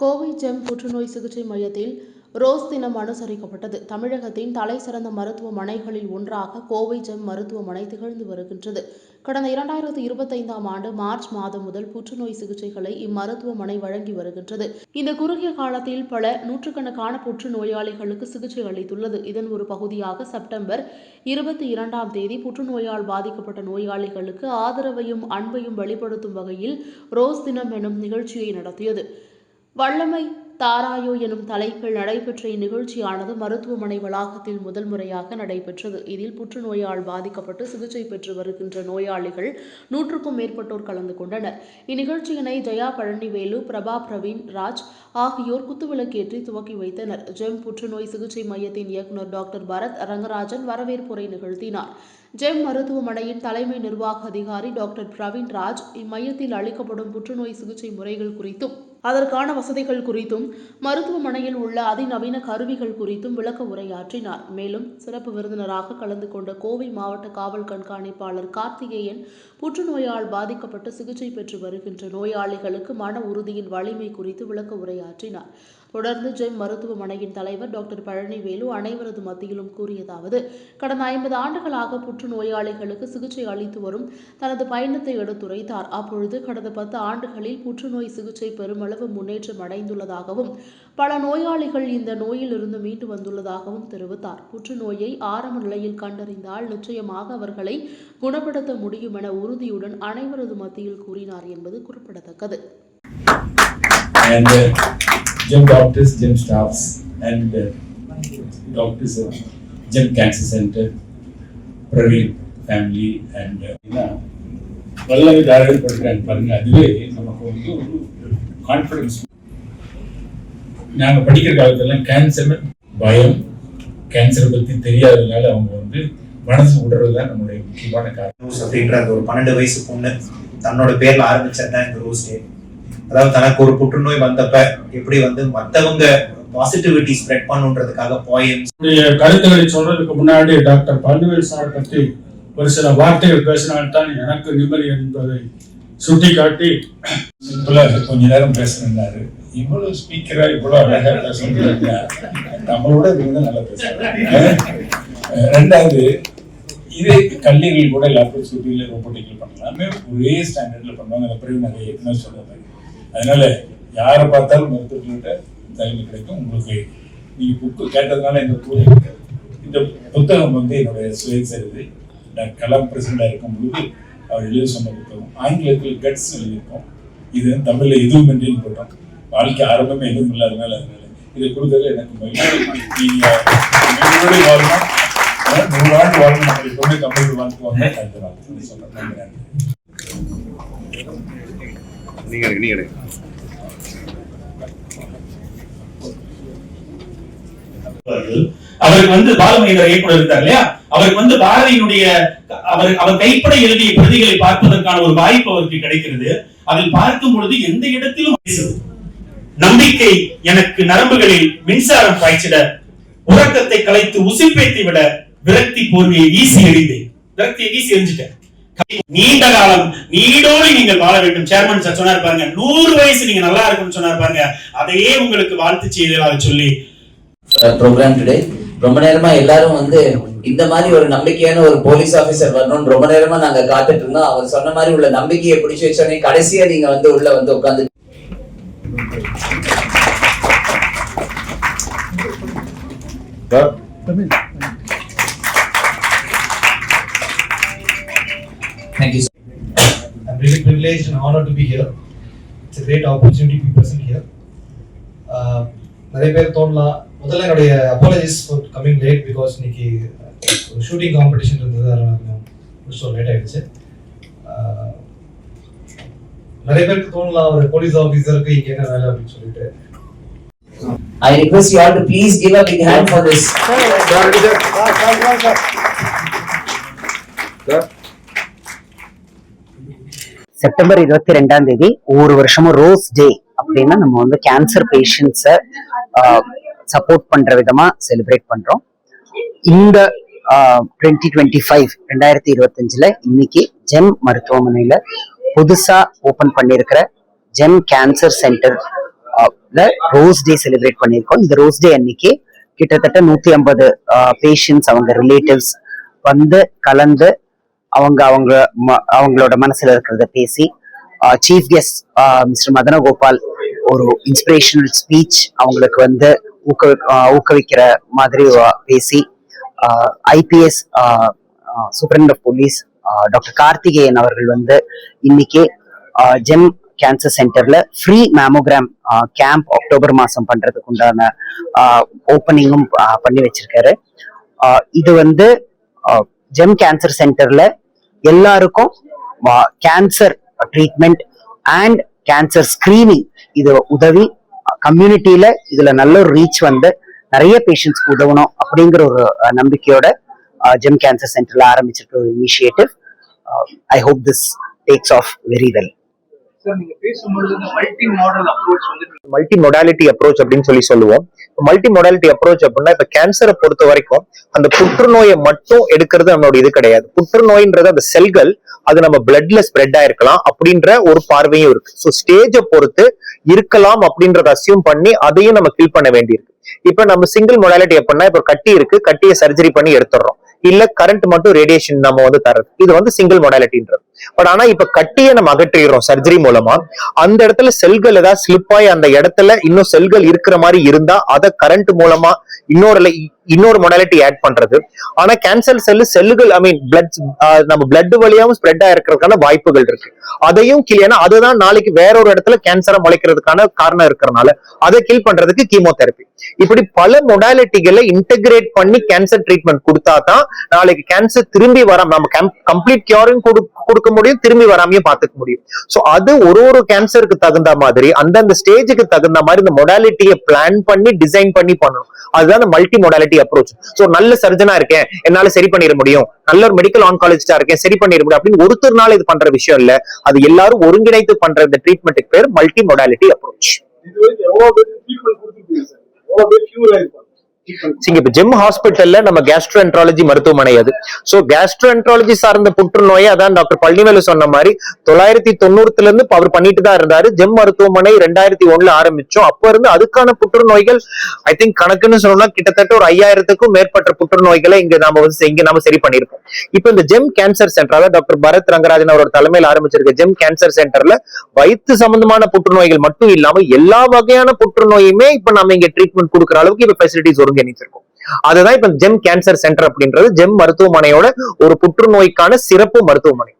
Kovai GeM புற்றுநோய் சிகிச்சை மையத்தில் ரோஸ் தினம் அனுசரிக்கப்பட்டது. தமிழகத்தின் தலைசிறந்த மருத்துவமனைகளில் ஒன்றாக கோவை ஜெம் மருத்துவமனை திகழ்ந்து வருகின்றது. கடந்த இரண்டாயிரத்தி இருபத்தைந்தாம் ஆண்டு மார்ச் மாதம் முதல் புற்றுநோய் சிகிச்சைகளை இம்மருத்துவமனை வழங்கி வருகின்றது. இந்த குறுகிய காலத்தில் பல நூற்றுக்கணக்கான புற்றுநோயாளிகளுக்கு சிகிச்சை அளித்துள்ளது. இதன் ஒரு பகுதியாக செப்டம்பர் இருபத்தி இரண்டாம் தேதி புற்றுநோயால் பாதிக்கப்பட்ட நோயாளிகளுக்கு ஆதரவையும் அன்பையும் வெளிப்படுத்தும் வகையில் ரோஸ் தினம் எனும் நிகழ்ச்சியை நடத்தியது. வல்லமை தாராயோ எனும் தலைப்பில் நடைபெற்ற இந்நிகழ்ச்சியானது மருத்துவமனை வளாகத்தில் முதல் முறையாக நடைபெற்றது. இதில் புற்றுநோயால் பாதிக்கப்பட்டு சிகிச்சை பெற்று வருகின்ற நோயாளிகள் நூற்றுக்கும் மேற்பட்டோர் கலந்து கொண்டனர். இந்நிகழ்ச்சியினை ஜெயா பழனிவேலு பிரபா பிரவீன் ராஜ் ஆகியோர் குத்துவிளக்கேற்றி துவக்கி வைத்தனர். ஜெம் புற்றுநோய் சிகிச்சை மையத்தின் இயக்குநர் டாக்டர் பரத் ரங்கராஜன் வரவேற்புரை நிகழ்த்தினார். ஜெம் மருத்துவமனையின் தலைமை நிர்வாக அதிகாரி டாக்டர் பிரவீன் ராஜ் இம்மையத்தில் அளிக்கப்படும் புற்றுநோய் சிகிச்சை முறைகள் குறித்தும் அதற்கான வசதிகள் குறித்தும் மருத்துவமனையில் உள்ள அதிநவீன கருவிகள் குறித்தும் விளக்க உரையாற்றினார். மேலும் சிறப்பு விருந்தினராக கலந்து கொண்ட கோவை மாவட்ட காவல் கண்காணிப்பாளர் கார்த்திகேயன் புற்றுநோயால் பாதிக்கப்பட்டு சிகிச்சை பெற்று வருகின்ற நோயாளிகளுக்கு மன உறுதியின் வலிமை குறித்து விளக்க உரையாற்றினார். தொடர்ந்து ஜெம் மருத்துவமனையின் தலைவர் டாக்டர் பழனிவேலு அனைவரது மத்தியிலும் கூறியதாவது கடந்த ஐம்பது ஆண்டுகளாக புற்றுநோயாளிகளுக்கு சிகிச்சை அளித்து வரும் தனது பயணத்தை எடுத்துரைத்தார். அப்பொழுது கடந்த பத்து ஆண்டுகளில் புற்றுநோய் சிகிச்சை பெருமளவு முன்னேற்றம் அடைந்துள்ளதாகவும் பல நோயாளிகள் இந்த நோயில் இருந்து மீண்டு வந்துள்ளதாகவும் தெரிவித்தார். புற்றுநோயை ஆரம்ப நிலையில் கண்டறிந்தால் நிச்சயமாக அவர்களை குணப்படுத்த முடியும் என உறுதியுடன் அனைவரது மத்தியில் கூறினார் என்பது குறிப்பிடத்தக்கது. And uh, gym doctors, gym staffs, and uh, doctors of Gem Cancer Center, Praveen family, and uh, பாருங்க. அதுவே நமக்கு வந்து ஒரு கான்ஃபிடன்ஸ் நாங்கள் படிக்கிற காலத்துலலாம் கேன்சர் பயம். கேன்சரை பற்றி தெரியாததுனால அவங்க வந்து மனசு விடுறது தான் நம்மளுடைய முக்கியமான காரணம். ரோஸ் அப்படின்ற அந்த ஒரு பன்னெண்டு வயசு பொண்ணு தன்னோட பேர்ல ஆரம்பிச்சது தான் இந்த ரோஸ் டே. அதாவது தனக்கு ஒரு புற்றுநோய் வந்தப்ப எப்படி வந்து மத்தவங்க பாசிட்டிவிட்டி ஸ்ப்ரெட் பண்ணுன்றதுக்காக போயம்ஸ் கருத்துக்களை சொல்றதுக்கு முன்னாடி டாக்டர் பல்லுவேல் சார் பற்றி ஒரு சில வார்த்தைகள் பேசினால்தான் எனக்கு நிம்மதி என்பதை சுட்டிக்காட்டி சிம்பிளா கொஞ்ச நேரம் பேசணும்னாரு இவ்வளவு ஸ்பீக்கரா இவ்வளவு அழகா பேசணும்னா நம்மளோட இவங்க நல்லா பேசுறாங்க. ரெண்டாவது இதே கல்லீரல் கூட லாப்ரோஸ்கோபியில் ரோபோட்டிக்கல் பண்ணலாமே. ஒரே ஸ்டாண்டர்ட்ல பண்ணுவாங்க. அந்த பிறகு நிறைய ஏற்கனவே சொல்ற மாதிரி. அதனால யாரை பார்த்தாலும் மருத்துவர்கள்ட்ட தலைமை கிடைக்கும். உங்களுக்கு நீங்க புக்கு கேட்டதுனால இந்த பூ இந்த புத்தகம் வந்து என்னுடைய சுயசரிதை. நான் கலாம் பிரசிடண்டாக இருக்கும் பொழுது அவர் எழுத சொன்ன புத்தகம் ஆங்கிலத்தில் கட்ஸ் எழுதியிருக்கோம். இது தமிழ்ல எதுவும் என்றேன்னு போட்டோம். வாழ்க்கை ஆரம்பமே எதுவும் இல்லாதனால அதனால இதை கொடுத்தது எனக்கு மகிழ்ச்சி. வாழணும் அஹ் நூறு ஆண்டு வாழணும் அப்படி எப்பவுமே தமிழ் வாழ்த்து சொல்றேன் நீங்க நீங்க அவருக்கு வந்து பாலமகேந்திர இயக்குனர் இருந்தார் இல்லையா? அவருக்கு வந்து பாரதியினுடைய அவர் அவர் கைப்பட எழுதிய பிரதிகளை பார்ப்பதற்கான ஒரு வாய்ப்பு அவருக்கு கிடைக்கிறது. அதில் பார்க்கும் பொழுது எந்த இடத்திலும் நம்பிக்கை எனக்கு நரம்புகளில் மின்சாரம் பாய்ச்சிட உறக்கத்தை கலைத்து உசிப்பேத்தி விட விரக்தி போர்வையை வீசி எறிந்தேன். விரக்தியை வீசி எரிஞ்சிட்டேன் நீண்ட காலம் நீடோடு நீங்கள் வாழ வேண்டும். சேர்மன் சார் சொன்னார் பாருங்க நூறு வயசு நீங்க நல்லா இருக்கும்னு சொன்னார் பாருங்க. அதையே உங்களுக்கு வாழ்த்து செய்திகளாக சொல்லி. ப்ரோக்ராம் டுடே ரொம்ப நேரமா எல்லாரும் வந்து இந்த மாதிரி ஒரு நம்பிக்கையான ஒரு போலீஸ் ஆபீசர் வரணும்னு ரொம்ப நேரமா நாங்க காத்துட்டு இருந்தோம் அவர் சொன்ன மாதிரி உள்ள நம்பிக்கையை பிடிச்சு வச்சோடனே கடைசியா நீங்க வந்து உள்ள வந்து உட்காந்து thank you I'm really privileged and honored to be here. It's a great opportunity to be present here. Uh, நிறைய பேர் தோணலாம் முதல்ல என்னுடைய apologies for coming late because இன்னைக்கு ஒரு ஷூட்டிங் காம்படிஷன் இருந்தது அதனால கொஞ்சம் லேட் ஆயிடுச்சு Uh, நிறைய பேருக்கு தோணலாம் ஒரு போலீஸ் ஆஃபீஸருக்கு இங்க என்ன வேலை அப்படின்னு சொல்லிட்டு I request you all to please give a big hand for this. September இருபத்தி ரெண்டாம் தேதி ஒவ்வொரு வருஷமும் ரோஸ் டே அப்படின்னா நம்ம வந்து கேன்சர் பேஷண்ட்ஸை சப்போர்ட் பண்ற விதமா செலிப்ரேட் பண்றோம். இந்த டுவெண்ட்டி டுவெண்ட்டி ஃபைவ் ரெண்டாயிரத்தி இருபத்தஞ்சுல இன்னைக்கு ஜெம் மருத்துவமனையில புதுசா ஓபன் பண்ணியிருக்கிற Gem cancer centre rose day celebrate பண்ணியிருக்கோம் இந்த ரோஸ் டே அன்னைக்கு கிட்டத்தட்ட நூத்தி ஐம்பது பேஷண்ட்ஸ் அவங்க ரிலேட்டிவ்ஸ் வந்து கலந்து அவங்க அவங்க ம- அவங்களோட மனசுல இருக்கிறத பேசி chief guest mister Madana Gopal ஒரு இன்ஸ்பிரேஷனல் ஸ்பீச் அவங்களுக்கு வந்து ஊக்க ஊக்குவிக்கிற மாதிரி பேசி IPS superintendent of police doctor Karthikeyan அவர்கள் வந்து இன்னைக்கு ஜெம் கேன்சர் சென்டர்ல ஃப்ரீ மேமோகிராம் கேம்ப் அக்டோபர் மாசம் பண்றதுக்கு உண்டான ஓப்பனிங்கும் பண்ணி வச்சிருக்காரு. இது வந்து ஜெம் கேன்சர் சென்டர்ல எல்லாருக்கும் cancer treatment and cancer screening இது உதவி கம்யூனிட்டியில இதுல நல்ல ஒரு ரீச் வந்து நிறைய பேஷண்ட்ஸ்க்கு உதவணும் அப்படிங்கிற ஒரு நம்பிக்கையோட ஜெம் கேன்சர் சென்டர்ல ஆரம்பிச்சிருக்க ஒரு initiative I hope this takes off very well sir நீங்க பேசும்பொழுது இந்த மல்டி மாடல் அப்ரோச் வந்து மல்டி மொடாலிட்டி அப்ரோச் அப்படின்னு சொல்லி சொல்லுவோம். மல்டி மொடாலிட்டி அப்ரோச் அப்படின்னா இப்ப கேன்சரை பொறுத்த வரைக்கும் அந்த புற்றுநோயை மட்டும் எடுக்கிறது நம்மளோட இது கிடையாது. புற்றுநோயின்றது அந்த செல்கள் அது நம்ம பிளட்ல ஸ்ப்ரெட் ஆயிருக்கலாம் அப்படின்ற ஒரு பார்வையும் இருக்கு. ஸோ ஸ்டேஜை பொறுத்து இருக்கலாம் அப்படின்றத அசியூம் பண்ணி அதையும் நம்ம கில் பண்ண வேண்டியிருக்கு. இப்ப நம்ம சிங்கிள் மொடாலிட்டி எப்படின்னா இப்ப கட்டி இருக்கு கட்டியை சர்ஜரி பண்ணி எடுத்துடுறோம். இல்ல கரண்ட் மட்டும் ரேடியேஷன் நம்ம வந்து தர்றது. இது வந்து சிங்கிள் மொடாலிட்டின்றது பட் ஆனா இப்ப கட்டியை நம்ம அகற்றிடுறோம் சர்ஜரி மூலமா. அந்த இடத்துல செல்கள் ஏதாவது ஸ்லிப் ஆகி அந்த இடத்துல இன்னும் செல்கள் இருக்கிற மாதிரி இருந்தா அதை கரண்ட் மூலமா இன்னொரு இன்னொரு மொடாலிட்டி ஆட் பண்றது. ஆனா கேன்சர் செல்லு செல்லுகள் ஐ மீன் பிளட் நம்ம பிளட் வழியாவும் ஸ்ப்ரெட் ஆயிருக்கிறதுக்கான வாய்ப்புகள் இருக்கு. அதையும் கில் ஏன்னா அதுதான் நாளைக்கு வேற ஒரு இடத்துல கேன்சரை முளைக்கிறதுக்கான காரணம் இருக்கிறனால அதை கில் பண்றதுக்கு கீமோதெரப்பி இப்படி பல மொடாலிட்டிகளை இன்டெகிரேட் பண்ணி கேன்சர் ட்ரீட்மெண்ட் கொடுத்தா தான் நாளைக்கு கேன்சர் திரும்பி வராம நம்ம கம்ப்ளீட் கியூரும் கொடுக்க முடியும் திரும்பி வராமையும் பார்த்துக்க முடியும். சோ அது ஒரு ஒரு கேன்சருக்கு தகுந்த மாதிரி அந்தந்த ஸ்டேஜுக்கு தகுந்த மாதிரி இந்த மொடாலிட்டியை பிளான் பண்ணி டிசைன் பண்ணி பண்ணணும். அதுதான் இந்த மல்டி மொடாலிட்டி அப்ரோச் சோ நல்ல சர்ஜனா இருக்கேன். என்னால சரி பண்ணிட முடியும். நல்ல ஒரு மெடிக்கல் ஆன்காலஜிஸ்டா இருக்கேன். சரி பண்ணிட முடியும். அப்படின்னு ஒருத்தர்னால இது பண்ற விஷயம் இல்ல. அது எல்லாரும் ஒருங்கிணைத்து பண்ற இந்த ட்ரீட்மெண்ட்டுக்கு பேர் மல்டி மொடாலிட்டி அப்ரோச் சார் சரிங்க இப்ப ஜெம் ஹாஸ்பிட்டல்ல நம்ம கேஸ்ட்ரோஎன்ட்ராலஜி மருத்துவமனை அது. சோ கேஸ்ட்ரோஎன்ட்ராலஜி சார்ந்த புற்றுநோயை அதான் டாக்டர் பழனிவேலு சொன்ன மாதிரி தொள்ளாயிரத்தி தொண்ணூறுல இருந்து அவர் பண்ணிட்டு தான் இருந்தாரு. ஜெம் மருத்துவமனை ரெண்டாயிரத்தி ஒண்ணுல ஆரம்பிச்சோம். அப்ப இருந்து அதுக்கான புற்றுநோய்கள் ஐ திங்க் கணக்குன்னு சொன்னா கிட்டத்தட்ட ஒரு ஐயாயிரத்துக்கும் மேற்பட்ட புற்றுநோய்களை இங்க நாம வந்து இங்க நாம சரி பண்ணிருக்கோம் இப்ப இந்த ஜெம் கேன்சர் சென்டர் அதாவது டாக்டர் பரத் ரங்கராஜன் அவரோட தலைமையில் ஆரம்பிச்சிருக்க ஜெம் கேன்சர் சென்டர்ல வயிற்று சம்பந்தமான புற்றுநோய்கள் மட்டும் இல்லாம எல்லா வகையான புற்றுநோயுமே இப்ப நம்ம இங்க ட்ரீட்மெண்ட் கொடுக்குற அளவுக்கு இப்ப ஃபெசிலிட்டிஸ் ஒருங்கிணைச்சிருக்கோம் அதுதான் இப்ப ஜெம் கேன்சர் சென்டர் அப்படின்றது ஜெம் மருத்துவமனையோட ஒரு புற்றுநோய்க்கான சிறப்பு மருத்துவமனை.